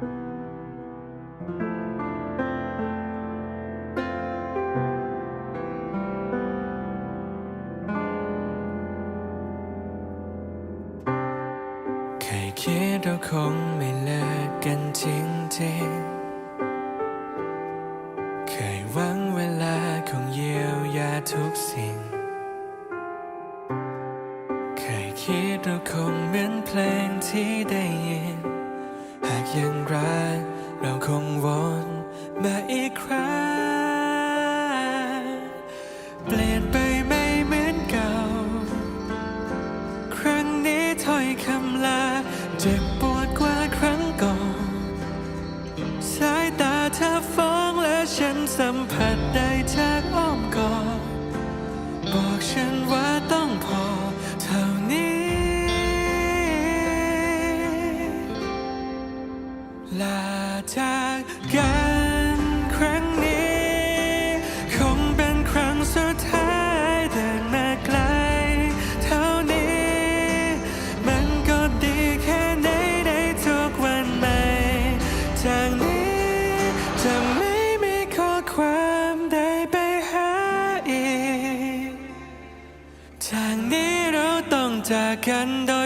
เคยคิดเราคงไม่เลิกกันจริงๆ เคยหวังเวลาคงเยียวยาทุกสิ่งเคยคิดเราคงเหมือนเพลงที่ได้ยิน ยังรักเราคงวนมาอีกครั้งเปลี่ยน ลาจากกันครั้งนี้ คงเป็นครั้งสุดท้ายเดินมาไกลเท่านี้ มันก็ดีแค่ไหนในทุกวันใหม่ จากนี้จะไม่มีข้อความได้ไปหาอีก จากนี้เราต้องจากกันโดย